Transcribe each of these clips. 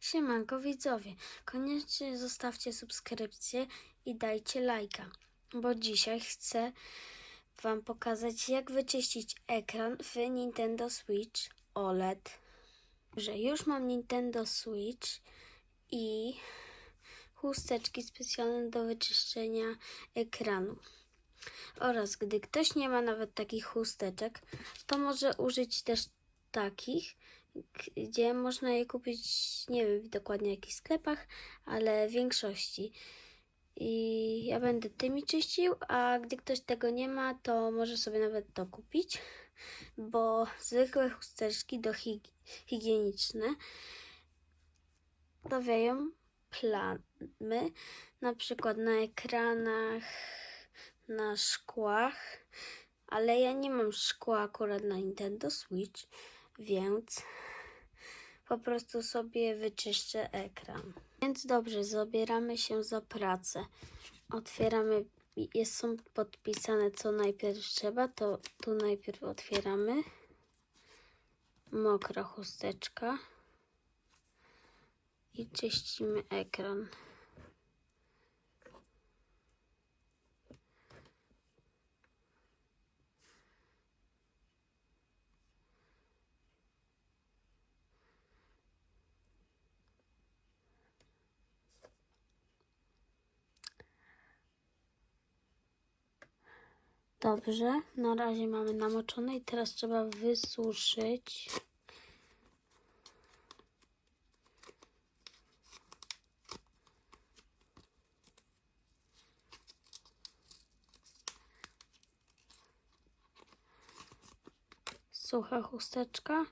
Siemanko widzowie, koniecznie zostawcie subskrypcję i dajcie lajka, bo dzisiaj chcę Wam pokazać jak wyczyścić ekran w Nintendo Switch OLED. Że już mam Nintendo Switch i chusteczki specjalne do wyczyszczenia ekranu. Oraz gdy ktoś nie ma nawet takich chusteczek, to może użyć też takich, gdzie można je kupić, nie wiem dokładnie w jakich sklepach, ale w większości. I ja będę tymi czyścił, a gdy ktoś tego nie ma, to może sobie nawet to kupić, bo zwykłe chusteczki do hig- higieniczne stawiają plamy, na przykład na ekranach, na szkłach, ale ja nie mam szkła akurat na Nintendo Switch, więc po prostu sobie wyczyszczę ekran. Więc dobrze, zabieramy się za pracę. Otwieramy, jest, są podpisane co najpierw trzeba, to tu najpierw otwieramy. Mokra chusteczka. I czyścimy ekran. Dobrze, na razie mamy namoczone i teraz trzeba wysuszyć. Sucha chusteczka.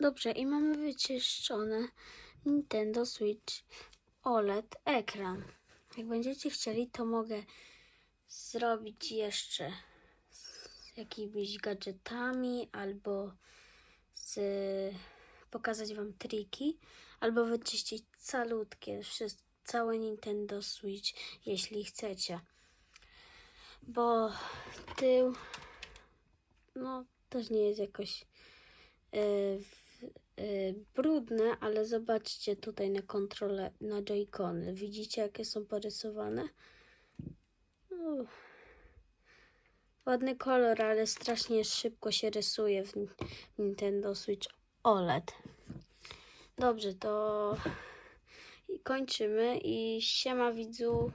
Dobrze, i mamy wyczyszczone Nintendo Switch OLED ekran. Jak będziecie chcieli, to mogę zrobić jeszcze z jakimiś gadżetami albo z, pokazać Wam triki, albo wyczyścić calutkie, wszystko, całe Nintendo Switch, jeśli chcecie. Bo tył, no, też nie jest jakoś e, brudne, ale zobaczcie tutaj na kontrolę, na joycony. Widzicie, jakie są porysowane? Uff. Ładny kolor, ale strasznie szybko się rysuje w Nintendo Switch OLED. Dobrze, to kończymy i siema widzu.